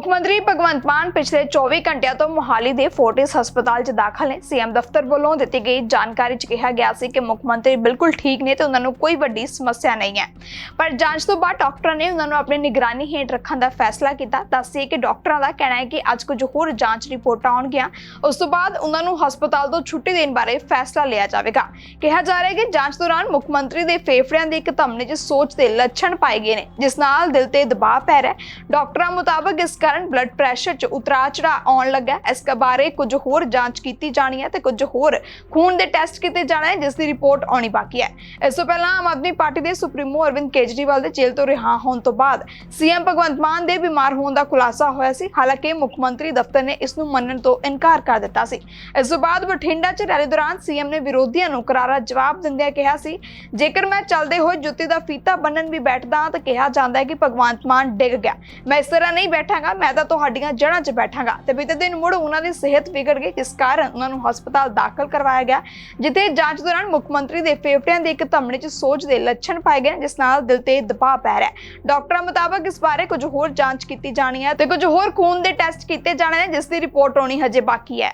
ਮੁੱਖ ਮੰਤਰੀ ਭਗਵੰਤ ਮਾਨ ਪਿਛਲੇ 24 ਘੰਟਿਆਂ ਤੋਂ ਮੋਹਾਲੀ ਦੇ ਫੋਰਟਿਸ ਹਸਪਤਾਲ 'ਚ ਦਾਖਲ ਨੇ। ਸੀਐਮ ਦਫ਼ਤਰ ਵੱਲੋਂ ਦਿੱਤੀ ਗਈ ਜਾਣਕਾਰੀ 'ਚ ਕਿਹਾ ਗਿਆ ਸੀ ਕਿ ਮੁੱਖ ਮੰਤਰੀ ਬਿਲਕੁਲ ਠੀਕ ਨੇ ਤੇ ਉਹਨਾਂ ਨੂੰ ਕੋਈ ਵੱਡੀ ਸਮੱਸਿਆ ਨਹੀਂ ਹੈ। ਪਰ ਜਾਂਚ ਤੋਂ ਬਾਅਦ ਡਾਕਟਰਾਂ ਨੇ ਉਹਨਾਂ ਨੂੰ ਆਪਣੀ ਨਿਗਰਾਨੀ ਹੇਠ ਰੱਖਣ ਦਾ ਫੈਸਲਾ ਕੀਤਾ। ਦੱਸਿਏ ਕਿ ਡਾਕਟਰਾਂ ਦਾ ਕਹਿਣਾ ਹੈ ਕਿ ਅੱਜ ਕੁਝ ਹੋਰ ਜਾਂਚ ਰਿਪੋਰਟਾਂ ਆਉਣਗੀਆਂ। ਉਸ ਤੋਂ ਬਾਅਦ ਉਹਨਾਂ ਨੂੰ ਹਸਪਤਾਲ ਤੋਂ ਛੁੱਟੀ ਦੇਣ ਬਾਰੇ ਫੈਸਲਾ ਲਿਆ ਜਾਵੇਗਾ। ਕਿਹਾ ਜਾ ਰਿਹਾ ਹੈ ਕਿ ਜਾਂਚ ਦੌਰਾਨ ਮੁੱਖ ਮੰਤਰੀ ਦੇ ਫੇਫੜਿਆਂ ਦੇ ਇੱਕ ਧਮਨੇ 'ਚ ਸੋਚ ਦੇ ਲੱਛਣ ਪਾਏ ਗਏ ਨੇ, ਜਿਸ ਨਾਲ ਦਿਲ ਤੇ ਦਬਾਅ ਪੈ ਰਿਹਾ ਹੈ। ਡਾਕਟਰਾਂ ਮੁਤਾਬਕ ਇਸ ਕਾਰਨ ਬਲੱਡ ਪ੍ਰੈਸ਼ਰ 'ਚ ਉਤਰਾ ਚੜਾਅ ਆਉਣ ਲੱਗਾ ਇਸ ਬਾਰੇ ਕੁਝ ਹੋਰ ਜਾਂਚ ਕੀਤੀ ਜਾਣੀ ਹੈ ਤੇ ਕੁਝ ਹੋਰ ਖੂਨ ਦੇ ਟੈਸਟ ਕੀਤੇ ਜਾਣੇ ਹੈ, ਜਿਸ ਦੀ ਰਿਪੋਰਟ ਆਉਣੀ ਬਾਕੀ ਹੈ। ਇਸ ਤੋਂ ਪਹਿਲਾਂ ਆਮ ਆਦਮੀ ਪਾਰਟੀ ਦੇ ਸੁਪਰੀਮੋ ਅਰਵਿੰਦ ਕੇਜਰੀਵਾਲ ਦੇ ਜੇਲ੍ਹ ਤੋਂ ਰਿਹਾ ਹੋਣ ਤੋਂ ਬਾਅਦ ਸੀਐਮ ਭਗਵੰਤ ਮਾਨ ਦੇ ਬਿਮਾਰ ਹੋਣ ਦਾ ਖੁਲਾਸਾ ਹੋਇਆ ਸੀ। ਹਾਲਾਂਕਿ ਮੁੱਖ ਮੰਤਰੀ ਦਫ਼ਤਰ ਨੇ ਇਸ ਨੂੰ ਮੰਨਣ ਤੋਂ ਇਨਕਾਰ ਕਰ ਦਿੱਤਾ ਸੀ। ਇਸ ਤੋਂ ਬਾਅਦ ਬਠਿੰਡਾ 'ਚ ਰੈਲੀ ਦੌਰਾਨ ਸੀਐਮ ਨੇ ਵਿਰੋਧੀਆਂ ਨੂੰ ਕਰਾਰਾ ਜਵਾਬ ਦਿੰਦਿਆਂ ਕਿਹਾ ਸੀ, ਜੇਕਰ ਮੈਂ ਚੱਲਦੇ ਹੋਏ ਜੁੱਤੀ ਦਾ ਫੀਤਾ ਬੰਨਣ ਵੀ ਬੈਠਦਾ ਤਾਂ ਕਿਹਾ ਜਾਂਦਾ ਹੈ ਕਿ ਭਗਵੰਤ ਮਾਨ ਡਿੱਗ ਗਿਆ। ਮੈਂ ਇਸ ਤਰ੍ਹਾਂ ਨਹੀਂ ਬੈਠਾਂਗਾ ਮੈਂ ਤਾਂ ਤੁਹਾਡੀਆਂ ਜੜ੍ਹਾਂ 'ਚ ਬੈਠਾਂਗਾ। ਤੇ ਬੀਤੇ ਦਿਨ ਮੁੜ ਉਹਨਾਂ ਦੀ ਸਿਹਤ ਵਿਗੜ ਗਈ ਜਿਸ ਕਾਰਨ ਉਹਨਾਂ ਨੂੰ ਹਸਪਤਾਲ ਦਾਖਲ ਕਰਵਾਇਆ ਗਿਆ, ਜਿੱਥੇ ਜਾਂਚ ਦੌਰਾਨ ਮੁੱਖ ਮੰਤਰੀ ਦੇ ਫੇਫੜਿਆਂ ਦੇ ਇੱਕ ਧਮਨੀ 'ਚ ਸੋਜ ਦੇ ਲੱਛਣ ਪਾਏ ਗਏ, ਜਿਸ ਨਾਲ ਦਿਲ ਤੇ ਦਬਾਅ ਪੈ ਰਿਹਾ ਹੈ। ਡਾਕਟਰਾਂ ਮੁਤਾਬਕ ਇਸ ਬਾਰੇ ਕੁਝ ਹੋਰ ਜਾਂਚ ਕੀਤੀ ਜਾਣੀ ਹੈ ਤੇ ਕੁਝ ਹੋਰ ਖੂਨ ਦੇ ਟੈਸਟ ਕੀਤੇ ਜਾਣੇ ਨੇ, ਜਿਸ ਦੀ ਰਿਪੋਰਟ ਆਉਣੀ ਹਜੇ ਬਾਕੀ ਹੈ।